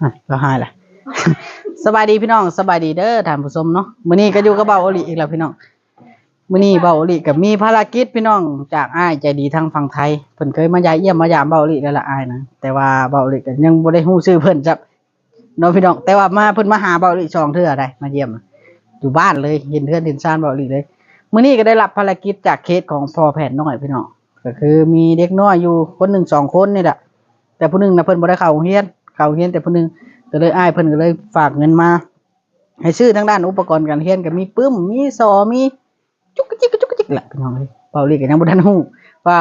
อะก็หายละสบายดีพี่น้องสบายดีเด้อท่านผู้ชมเนาะมื้อนี้ก็อยู่กับเบาโอลิอีกแล้วพี่น้องมื้อนี้เบาโอลิก็มีภารกิจพี่น้องจากอ้ายใจดีทางฝั่งไทยเพิ่นเคยมายายเยี่ยมมายามเบาโอลิแล้วละอ้ายนะแต่ว่าเบาโอลิก็ยังบ่ได้ฮู้ชื่อเพิ่นจับเนาะพี่น้องแต่ว่ามาเพิ่นมาหาเบาโอลิสองเทื่อได้มาเยี่ยมอยู่บ้านเลยเห็นเพื่อนเห็นซานเบาโอลิเลยมื้อนี้ก็ได้รับภารกิจจากเคสของพ่อแพทย์น้อยพี่น้องก็คือมีเด็กน้อยอยู่คนหนึ่งสองคนนี่แหละแต่ผู้หนึ่งนะเพิ่นบ่ได้เข้าโรงเรียน เขาเรียนแต่ผู้หนึงก็เลยอ้ายเพิ่นก็เลยฝากเงินมา ให้ซื้อทางด้านอุปกรณ์การเรียนก็มีปึ้มมีซอมีจุกกะจิกกะจุกกะจิกแหละพี่น้องเอ้ยเปาลีก็ยังบ่ทันฮู้ว่า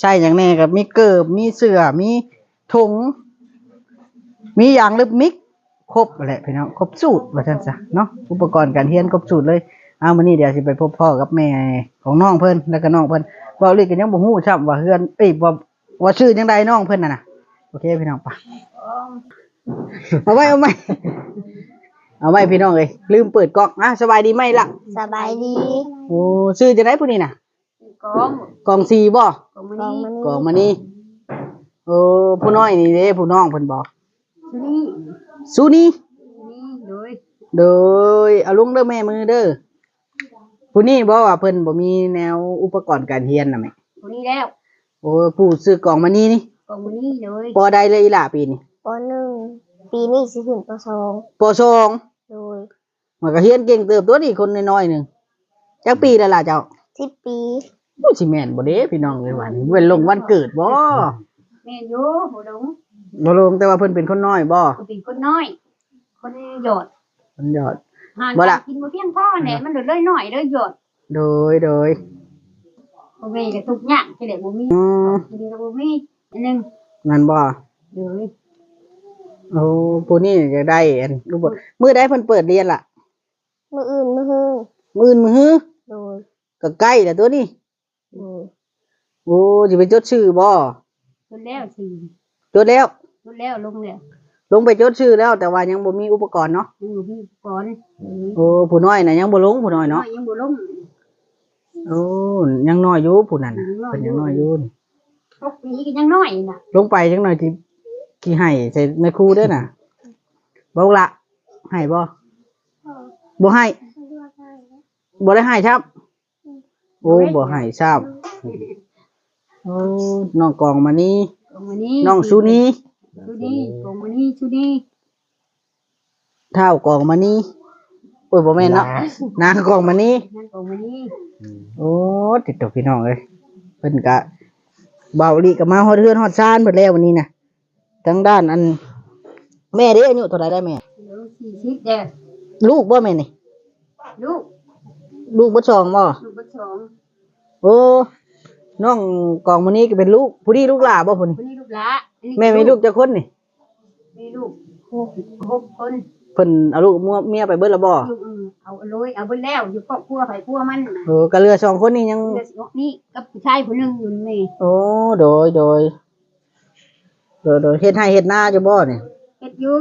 ใช่หยังแน่ก็มีเกิบมีเสื้อมีถุง มียางลึบมิกครบแหละพี่น้องครบสูตรว่าซั่นซะเนาะอุปกรณ์การเรียนครบสูตรเลยเอามื้อนี้เดี๋ยวสิไปพบพ่อกับแม่ของน้องเพิ่นแล้วก็น้องเพิ่นเปาลีก็ยังบ่ฮู้ซ้ํว่าเฮือนเอ้ยว่าว่าชื่อจังใดน้องเพิ่นน่ะนะโอเคพี่น้องไป เอาไว้เอาไว้เอาไว้พี่น้องเอ้ยลืมเปิดกล้องอะสบายดีไหมล่ะ สบายดีโอ้ชื่อจะได้ผู้นี้น่ะ กองกองซีบ่กองมันกองนี่มันกองมานี่โอ้ผู้น้อยนี่เด้ผู้น้องเพิ่นบอกชุนี่สู้นี่นี่โดยโดยเอาลุงเด้อแม่มือเด้อผู้นี้บอกว่าเพิ่นบ่มีแนวอุปกรณ์การเรียนน่ะแม่คนนี้แล้วโอ้ผู้ซื้อกล่องมานี่นี่กองมันนี่โดยปอใดเลยอีหล่ะปีนี้ป หนึ่งปีนี้สิขึ้นปสองปอสองโดยมันก็เรียนเก่งเติบตัวนี่คนน้อยๆหนึงจักปีแล้วล่ะเจ้าสิบปีผู้สิแม่นบ่เด้พี่น้องเอ้ยวันเว้นลงวันเกิดบ่แม่อยู่หัวดงบ่ลงแต่ว่าเพิ่นเป็นคนน้อยบ่ก็เป็นคนน้อย คนหยอดเพิ่นยอดหานบ่ล่ะกินบ่เพียงพอแหละมันเดือดเลยหน่อยเลยหยอดโดยโดยบ่มีก็ทุกอย่างที่แหละบ่มีอืมกินก็บ่มีอันหนึงนั่นบ่โดย โอ้ผู้นี้จะได้อันรู้บ่มื้อใดเพิ่นเปิดเรียนล่ะ มืออื่นมือฮือมื้ออื่นมื้อฮื้อโดยก็ใกล้แล้วตัวนี้ โดยโอ้สิไปจดชื่อบ่จนแล้วสิจดแล้ว จนแล้วลงแล้วลงไปจดชื่อแล้วแต่ว่ายังบ่มีอุปกรณ์เนาะยังบ่มีก่อนโดยโอ้ผู้น้อยน่ะยังบ่ลงผู้น้อยเนาะยังบ่ลงโอ้ยังน้อยอยู่ผู้นั้นน่ะเพิ่นยังน้อยอยู่นี่หกปีก็ยังน้อยน่ะ ลงไปจังหน่อยที่ ที่ให้ใส่ในครูเด้อน่ะบ่ละให้บ่บ่ให้บ่ได้ให้ครับโอ้บ่ให้ครับโอ้น้องกองมานี่กองมันนี่น้องชูนี้ชูนี่กองมันนี่ชูนี่เท่ากองมานี่โอ้ยบ่แม่นเนาะนางกองมานี่นั่นกองมันนี่โอ้ติดตัวพี่น้องเอ้ยเพิ่นกะเบาลีก็มาฮอดเฮือนฮอดซานเพิ่นแล้ววันนี้น่ะ ทางด้านอัน แม่เด้อายุเท่าไหร่ได้แม่เดี๋ยวสี่สิบเด้อลูกบ่แม่นี่ ลูกลูกบ่สองบ่ลูกบัดสองโอ้น้องกองมานี่ก็เป็นลูกผู้นี้ลูกหลาบ่พุ่นคนนี้ลูกหละอันนี้แม่มีลูกจักคนนี่มีลูกหกหกคนเพิ่นเอาลูกเมียไปเบิดแล้วบ่อยู่อืมเอาเลยเอาไปแล้วอยู่ครอบครัวไผครัวมันน่ะเออก็เหลือสองคนนี่ยังเดือสิบนี่กับผู้ชายผู้หนึงอยู่นี่โอ้โดยโดย โดยโดยเฮ็ดให้เฮ็ดหน้าจะบ่เนี่ยเฮ็ดอยู่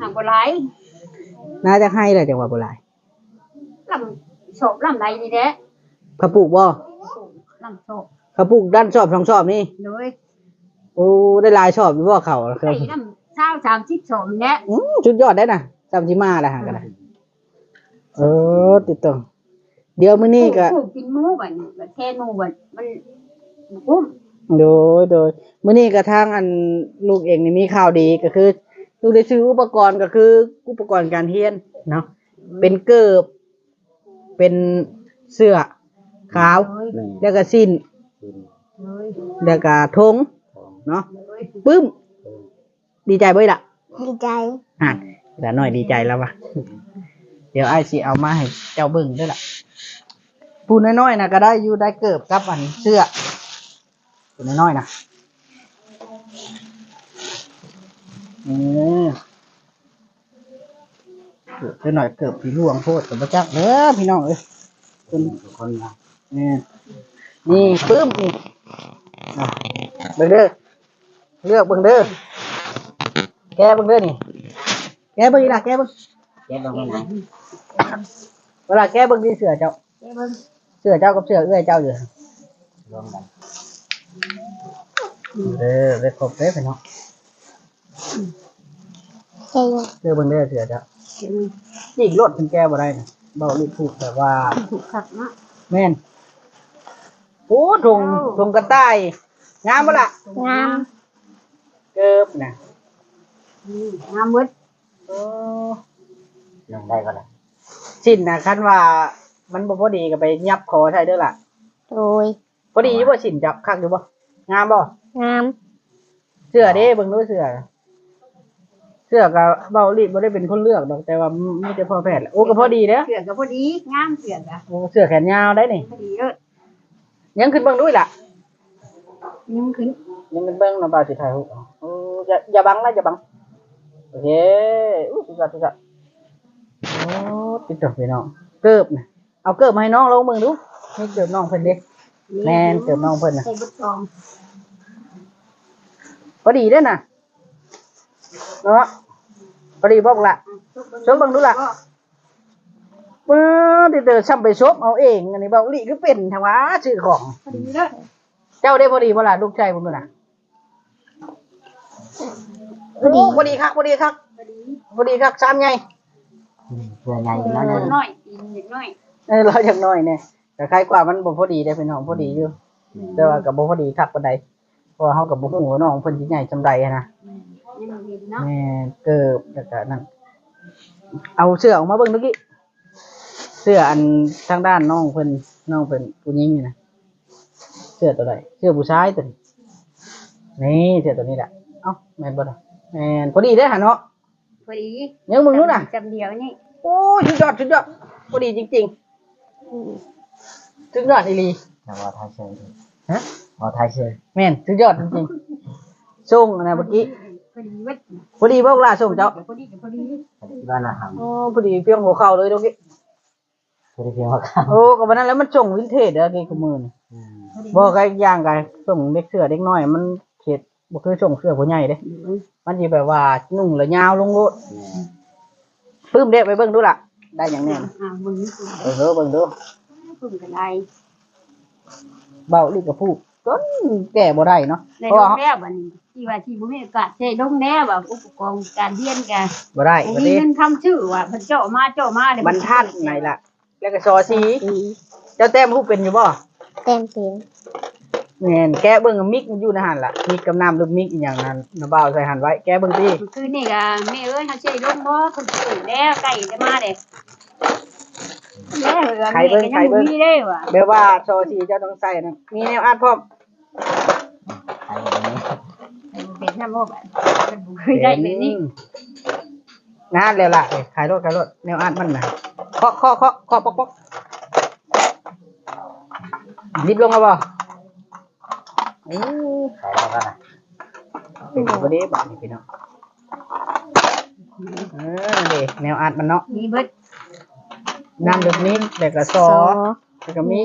ห่างบ่หลายน่าจะให้แหละจังหวะบ่หลายลำโฉบลำไรนี่แหละเขาปลูกบ่ลำโฉบเขาปลูกด้านชอบสองชอบนี่โดยโอ้ได้หลายชอบอยู่บ่เขาครัไอ้บลำเช้าสามสิบโฉบนี่แหละอืมชุดยอดได้น่ะจำที่มาได้หากันได้เออติดต่อเดี๋ยวมื้อนี้ก็ปลูกินหมูบัดนี้บัดแค่หมูบัดมันกุ้ม โดยโดยมื้อนี้ก็ทางอันลูกเองนี่มีข่าวดีก็คือ ลูกได้ซื้ออุปกรณ์ก็คือ อุปกรณ์การเรียนเนาะเป็นเกิบ เป็นเสื้อขาว แล้วก็สิ้นโดยแล้วก็ธงเนาะโดยปึ้ม ดีใจเบ่ล่ะ ดีใจอะแต่หน่อยดีใจแล้ววะเดี๋ยวไอ้ายสิเอามาให้เจ้าเบิ่งด้วยล่ะปูน้อยๆนะก็ได้อยู่ได้เกิบกับอันเสื้อ ปูน้อยๆนะเออเกิบไปหน่อยเกิบพี่ล่วงโพดกับพระเจ้าเด้อพี่น้องเอ้ยคนคนนะนี่นี่ปึ้มนี่เบิ่งเด้อเลือกเบิ่งเด้อแกเบิ่งเด้อนี่ แกเบิ่งอีหล่ะแกเบิ่งแกเบิ่งไหนเวลาแกเบิ่งที่เสือเจ้าเอ้ยเบิ่งเสือเจ้ากับเสือเอื้อยเจ้าอยู่รวมกัน เด้อได้ครบเด้อพี่น้องเก่งเจอเบิ่งได้อเสือจ้ะจิกรถเป็นแก้บ่ได้นะเบาลิถูกแต่ว่า ถูกขับเนาะแม่นโอ้ทงทงกระต่ายงามบ่ล่ะงามเกิบนะอืมงามเบิดโอ้ยังได้ก็เลยชิ้นน่ะคันว่า มันบ่พอดีก็ไปยับคอใช่เด้อล่ะโดย พอดีอยู่บ่ชิ้นจับคักอยู่บ่งามบ่งามเสื้อเด้เบิ่งดูเสื้อเสื้อก็เบาลิบ่ได้เป็นคนเลือกดอกแต่ว่ามีแต่พ่อแพทย์แหละโอ้ก็พอดีเด้อเสือก็พอดีงามเสือกะโอ้เสื้อแขนยาวได้นี่พอดีเลยยังขึ้นเบิ่งดูอีกล่ะ ยังขึ้นยังเป็นเบิ้งนะบ่าวสิถ่ายรูปเอาเอออย่าอย่าบังนะอย่าบัง โอเคอู้สุดยอดสุดยอดโอ้ติดต่อพี่น้อง เกิบนะเอาเกิบมาให้น้องลงมือดูให้เกิบน้องเพิ่นเด็ก แม่นเกิบน้องเพิ่นนะใส่บุตรองพอดีเด้อน่ะเนาะพอดีบอกละชมเบิ่งดูล่ะปื้อติดเตอช้ำไปชบเอาเอง อันนี้เบาหลีคือเป็นทางว่าชื่อของ พอดีเลยเจ้าได้พอดีบ่ล่ะลูกชายผมด้วยน่ะพอดีพอดีครับพอดีครับพอดีพอดีครับซ้ำไงเพื่อไงเอแล้วอเนี่ยน้อยอีกนิดน้อย เออเราอย่างน้อยเนี่ย แต่ใครกว่ามันบ่พอดีได้อพี่น้องพอดีอยู่ แต่ว่ากับบ่พอดีคักปานใดเพราะว่าเฮากับบ่ฮู้ว่าน้องเพิ่นสิใหญ่จำใดอะนะยังเห็นเนาะแม่เกิบแล้วก็นั่นเอาเสื้อออกมาเบิ่งดูกี้เสื้ออันทางด้านน้องเพิ่นน้องเพิ่นผู้หญิงนี่นะเสื้อตัวใดเสื้อผู้ชายตัวนี้นี่เสื้อตัวนี้แหละเอ้าแม่นบ่ล่ะแม่นพอดีได้อหั่นเนาะพอดียังมึงนู้นน่ะจำเดียวนี่โอ้ยสุดยอดสุดยอดพอดีจริง ๆ สุดยอดอีหลีแต่ว่าไทยเชยฮะว่าไทยเชยแม่นสุดยอดจริงๆส่งอันนะเมื่อกี้พอดีเบิดพอดีบอกลาส่งเจ้าพอดีพอดีบ้านอาหารโอ้พอดีเพียงหัวเข่าเลยตรงนี้คือเพียงว่าข้าวโอ้กับวันนั้นแล้วมันส่งวินเทจเด้อกี่ขมือนี่บอกไอ้อย่างกันส่งเด็กเสื้อเด็กน้อย มันเขตบ่คือส่งเสื้อผู้ใหญ่เด้มันสิแบบว่านุ่งแล้วยาวลงโลดปึ้มเด็กไปเบิ่งดูล่ะได้อย่างแน่นะอ่ามึงเออเออเบิ่งดู พึ่งกันไดเบาลีกกับผู้จนแก่บ่ได้เนาะในเพราะโรว่างแล้วบัดนี้ที่ว่าที่บ่มีโอกาสใช้ลงแล้วแบบอุปกรณ์การเรียนกันบ่ได้บ่มีได้เงินคำชื่อว่าเพิ่นเจาะมาเจาะมาเดี๋ยวบรรทัดไหนล่ะ แล้วก็ซอสีเจ้าแต้มผู้เป็นอยู่บ่เต็มเป็นแม่นแกะเบิ่งมิกมันอยู่ในหันล่ะมิกกับน้ำหรือมิกอีหยังนั้นน้าบ่าวใส่หันไว้แกะเบิ่งติคือนี่ก็แม่เอ้ยเฮาใช้ลงบ่เพิ่นซื้อแล้วไก่จะมาเด้ แล้วแม่ก็ยังบ่มีเลยว่ะแปลว่าซอสีเจ้าต้องใส่นะมีแนวอ่านพร้อมไทยแบบนี้เป็นน้ำบ่แบบมันบ่เคยได้เลยนี่งานแล้วล่ะเอ้ยขายรถขายรถแนวอ่านมันน่ะเคาะเคาะเคาะเคาะปอกปอกดิบลงแล้วบ่เอ้ยขายแล้วก็นะเป็นบ่ได้บัดนี้พี่น้องเออเด้แนวอ่านมันเนาะมีเบิด น้ำแบบนี้แต่ก็ซอแล้วก็มี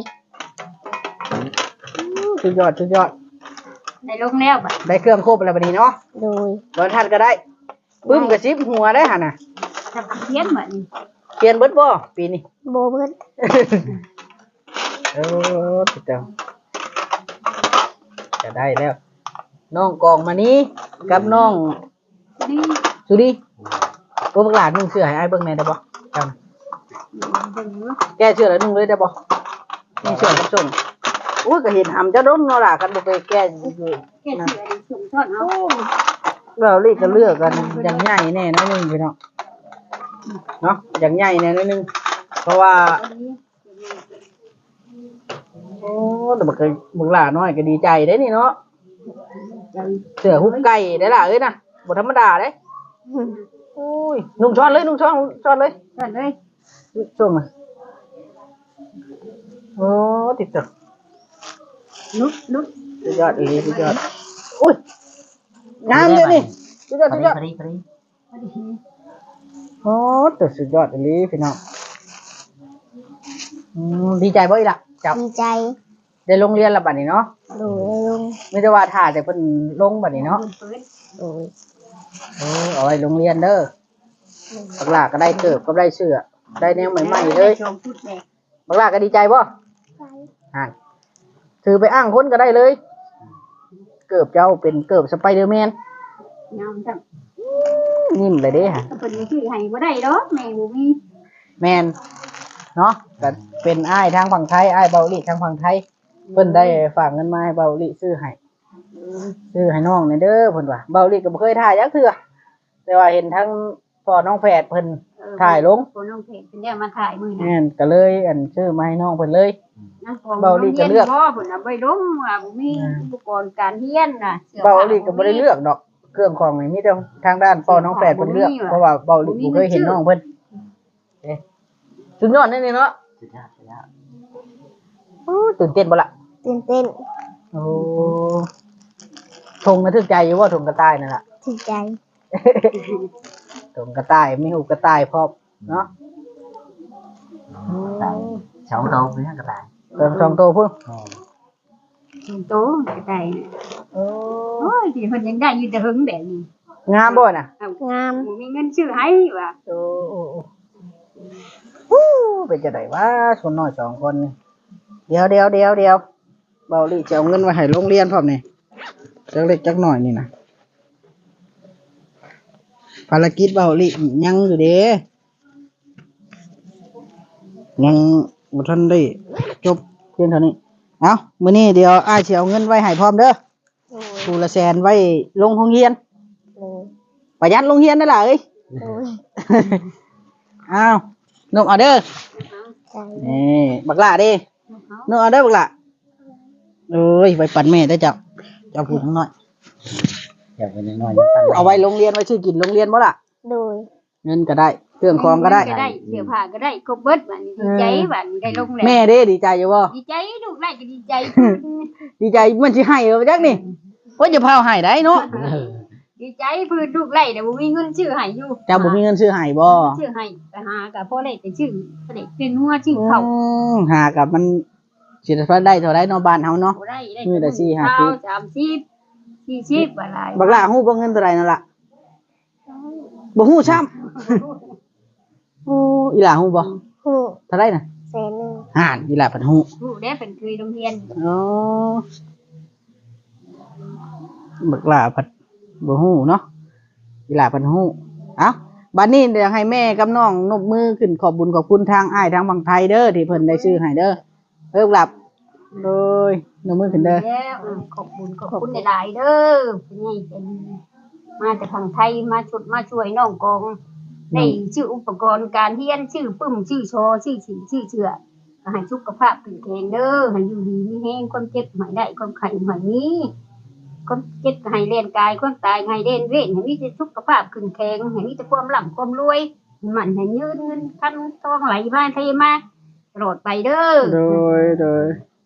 สุดยอดสุดยอดได้ลงแล้วบัดได้เครื่องครบแล้วบัดนี้เนาะโดยบนทันก็ได้ปึ้มกระซิบหัวได้หั่นน่ะถ้าเพี้ยนบัดนี้เปลี่ยนเบิดบ่ปีนี้โบเบิดเออติดเตาจะได้แล้ว น้องกองมานี้กับน้อง นี่สุดีโอ้บักหลานนุ่งเสื้อให้อ้ายเบิ่งแหน่ได้บ่จำเบิ่งเนาะ แก้เสื้อแล้วนุ่งเลยได้บ่นี่เสื้อกับส่งอุ้ยก็เห็นหำจะดมเนาะล่ะกันบ่ไปแก้อยู่แค่เสือนี่ส่งทอดเอาเราเรียกก็เลือกกันอย่างใหญ่แน่น้อยหนึงพี่น้องเนาะอย่างใหญ่แน่น้อยหนึงเพราะว่าพอดีโอ้แต่บักเคยบักหลาน้อยก็ดีใจได้นี่เนาะใจเสือหุบไก่ได้ล่ะเอ้ยนะบ่ธรรมดาเด้โอ้ยนุ่งช้อนเลยนุ่งช้อนช้อนเลยทอดเลย ช่วงน่ะโอ้ติดต่อลุกลุกสุดยอดอีหลีสุดยอดอุ้ยงามเลยนี่สุดยอดพอสุดดียอดพอดีพอดีพอดีโอ้แต่สุดยอดอีหลีพี่น้องอืมดีใจบ่อีล่ะเจ้าดีใจ ได้โรงเรียนและบัดนี้เนาะโดยลุงไม่ได้ว่าถ่าแต่เพิ่นลงบัดนี้เนาะเปิดโดยเออเอาไว้โรงเรียนเด้อบักหลาก็ได้เกิบก็ได้เสื้อ ได้แนวใหม่ๆเลยชมพูดแดงบักหลาก็ดีใจบ่ไปอ่านถือไปอ้างคนก็ได้เลย เกิบเจ้าเป็นเกิบสไปเดอร์แมนงามจังนิ่มเลยเด้ฮะเพิ่นยังชื่อให้บ่ได้ดอกแม่บ่มีแมนเนาะก็เป็นอ้ายทางฝั่งไทยอ้ายเบาหลีทางฝั่งไทย เพิ่นได้ฝากเงินมาให้เบาหลีซื้อให้ซื้อให้น้องนี่เด้อเพิ่นว่าเบาหลีก็บ่เคยถ่ายจักเทื่อแต่ว่าเห็นทั้งพ่อน้องแฝดเพิ่นเออ ถ่ายลง คนน้องเพจเพิ่นได้มาถ่ายมื้อนั้นแม่นก็เลยอันซื้อมาให้น้องเพิ่นเลย นั่งของเบาหลีก็เลือกบ่เพิ่นน่ะบ่ได้ลงว่าบ่มีอุปกรณ์การเรียนน่ะสื้อเบาผ้หลีก็บ่ได้เลือกดอก เครื่องของนี่มีแต่ทางด้านพ่อน้องแฝดเพิ่นเลือกเพราะว่าเบาหลีบ่เคยเห็นน้องเพิ่นเอ๊ะสุดยอดแน่ๆเนาะสุดยอดสุดยอดโอ้ตื่นเต้นบ่ล่ะตื่นเต้นโอ้ทงระทึกใจอยู่ว่าทงกระต่ายนั่นแหละถึงใจ ทงกระต่ายมีหูกระต่ายพร้อมเนาะใส่สองโตวเพื่อนกระต่ายเติมสองตัวพุ่งแม่ถึงโตก็ได้น่ะโอ้โอ้ยที่เพิ่นยังได้อยู่แต่หึงแบบนี้งามบ่น่ะเอ้างามบ่มีเงินซื้อให้ว่ะโอ้โอ้โอ้ฮู้เป็นจะไดวะคนน้อยสองคนนี่เดี๋ยวเดี๋ยวเดี๋ยวเดี๋ยวเบาลี่จะเอาเงินไว้ให้โรงเรียนพร้อมนี่จักเล็กจักหน่อยนี่นะ ภารกิจเบาลี่ยังอยู่เด้ยังบ่ทันได้จบเพียงเท่านี้ เอามื้อนี้เดี๋ยวอ้ายสิเอาเงินไว้ให้พร้อมเด้อโดยคูละแสนไว้ลงโรงเรียนโดยประหยัดโรงเรียนนั่นล่ะเอ้ยโดยอ้าวนุ่มเอาเด้อใจนี่บักหล่าเด้นุ่มเอาเด้อบักหล่าเอ้ยไว้ปั่นแม่ได้อเจ้าเจ้าพูดข้างน้อย อยากเป็นยังน้อยยังตั้งเอาไว้โรงเรียนไว้ชื่อกินโรงเรียนบ่ล่ะ โดย เงินก็ได้เครื่องคองก็ได้ ก็ได้เสื้อผ้าก็ได้ครบเบิดบัดนี้ดีใจบัดนี้ได้ลงแล้วแม่เด้ดีใจอยู่บ่ดีใจลูกได้ก็ดีใจ ดีใจมันสิให้เหรอจักนี่โอ้ยจะพาให้ได้เนาะเออดีใจเพื้นลูกไล่แต่บ่มีเงินซื้อให้อยู่เจ้าบ่มีเงินซื้อให้บ่ซื้อให้ไปหากับพ่อได้แต่ชื่อพ่อได้เป็นหัวชื่อเขาอืมหากับมันสิได้เท่าไรเนาะบ้านเฮาเนาะบ่ได้ได้มือละสี่ห้าเท่ สิบสามสิบสี่สิบอะไรบักหล่าฮู้บ่เงินเท่าไรนั่นล่ะบ่ฮู้ช้ำโอ้อีหล่าฮู้บ่หูเท่าไรน่ะแสนหนึ่งห่านอีหล่าเพิ่นฮู้ผู้ได้เป็นเคยโรงเรียนอ๋อบักหล่าเพิ่นบ่ฮู้เนาะอีหล่าเพิ่นฮู้เอ้าบัดนี้เดี๋ยวให้แม่กับน้องนบมือขึ้นขอบบุญขอบคุณทางอ้ายทางบางไทยเด้อที่เพิ่นได้ซื้อให้เด้อเอิบหลับ เลยนบมือขึ้นเด้อแล้วอืมขอบคุณขอบคุณหลายๆเด้อเป็นไงเป็นมาจากทางไทยมาชุดมาช่วยน้องกองได้ชื่ออุปกรณ์การเรียนชื่อปึ้มชื่อโชว์ชื่อฉิงชื่อเชือก็ให้สุขภาพแข็งแรงเด้อให้อยู่ดีมีแห้งความเจ็บหายได้ความไข้หายนี้ความเจ็บก็ให้เล่นกายความตายให้เล่นเวทให้มีแต่สุขภาพขึ้นแข็งให้มีแต่ความร่ำความรวยให้มันให้ยืนเงินคันทองไหลมาเทมาตลอดไปเด้อโดยโดยสาธุ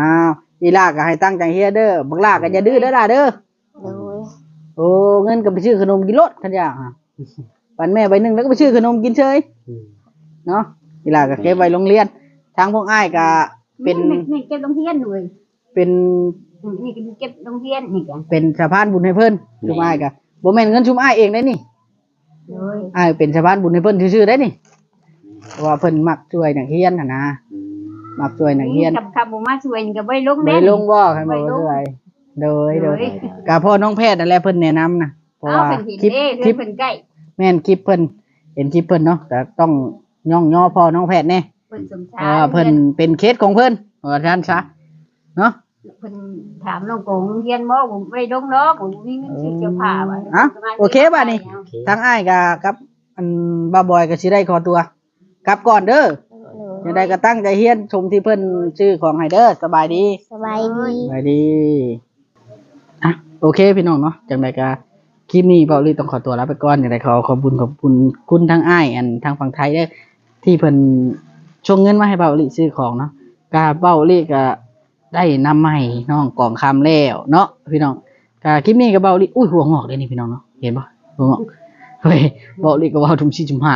อ้าวอีหล่าก็ให้ตั้งใจเฮียเด้อบักหล่าก็อย่าดื้อเด้อล่ะเด้อโดยโอ้เงินก็ไปซื้อขนมกินรถทันอย่างอะปันแม่ใบหนึ่งแล้วก็ไปซื้อขนมกินเฉยอืมเนาะอีหล่าก็เก็บไว้โรงเรียนทางพวกอ้ายก็เป็นนี่นี่เก็บโรงเรียนหน่วยเป็นนี่ก็เก็บโรงเรียนนี่กันเป็นสะพานบุญให้เพิ่นชุมอ้ายก็บ่แม่นเงินชุมอ้ายเองได้นี่เลยอ้ายเป็นสะพานบุญให้เพิ่นชื่อๆได้นี่เพราะว่าเพิ่นมักช่วยนักเรียนน่ะนะอื มมักช่วยนักเรียนกับคำบอกมาช่วยนี่ก็ไม่ลงไม่เด้ลงบ่ใครบอกว่าช่วยโดยโดยเลยก็พ่อน้องแพทย์นั่นแหละเพิ่นแนะนำนะเพราะเอาว่าเป็นหินคลิปเด้คลิปเพิ่นใกล้แม่นคลิปเพิ่นเห็นคลิปเพิ่นเนาะแต่ต้องย่องย่อพ่อน้องแพทย์แน่เพิ่นสมเพชาราะว่าเพิ่นเป็นเคสของเพิ่นว่าท่านซะเนาะ เพิ่นถามน้องโกงโรงเรียนบ่ผมไม่ลงเนาะผมมีเงินซื้อเสื้อผ้าไว้อะโอเคป่ะนี่โอเคทั้งอ้ายกับกับอันบ้าบอยก็สิได้ขอตัว กลับก่อนเด้อโด ยยังไดก็ตั้งใจเฮียนชมที่เพิ่นชื่อของให้เด้อสบายดีสบายดีสบายดีอะโอเคพี่น้องเนาะจังไดก็คลิปนี้เบาลีต้องขอตัวลาไปก่อนอย่างไรขอขอบคุณขอบคุณคุณทั้งอ้ายอันทางฝั่งไทยเด้อที่เพิ่นชงเงินมาให้เบาลีซื้อของเนาะกาเบาลีก็ได้นำมาให้น้องกล่องคำแล้วเนาะพี่น้องกาคลิปนี้ก็เบาลีอุ้ยหัวงอกเลยนี่พี่น้องเนาะเห็นปะหัวงอกเฮ้ยเบาลีก็เว่าทุ่มชี้จุมห้า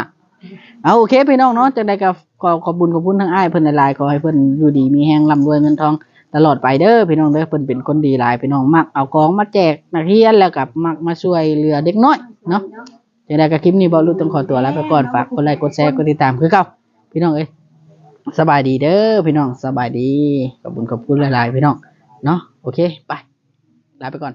เอาโอเคพี่น้องเนาะจังไดก็ขอขอบคุณขอบคุณทั้งอ้ายเพิ่นหลายๆขอให้เพิ่นอยู่ดีมีแฮงร่ำรวยเงินทองตลอดไปเด้อพี่น้องเด้อเพิ่นเป็นคนดีหลายพี่น้องมักเอาของมาแจกนักเรียนแล้วกับมักมาช่วยเหลือเด็กน้อยเนาะจังได๋ก็คลิปนี้บ่รู้ต้องขอตัวลาไปก่อนฝากกดไลค์กดแชร์กดติดตามคือเก่าพี่น้องเอ้ยสบายดีเด้อพี่น้องสบายดีขอบคุณขอบคุณหลายๆพี่น้องเนาะโอเคไปลาไปก่อน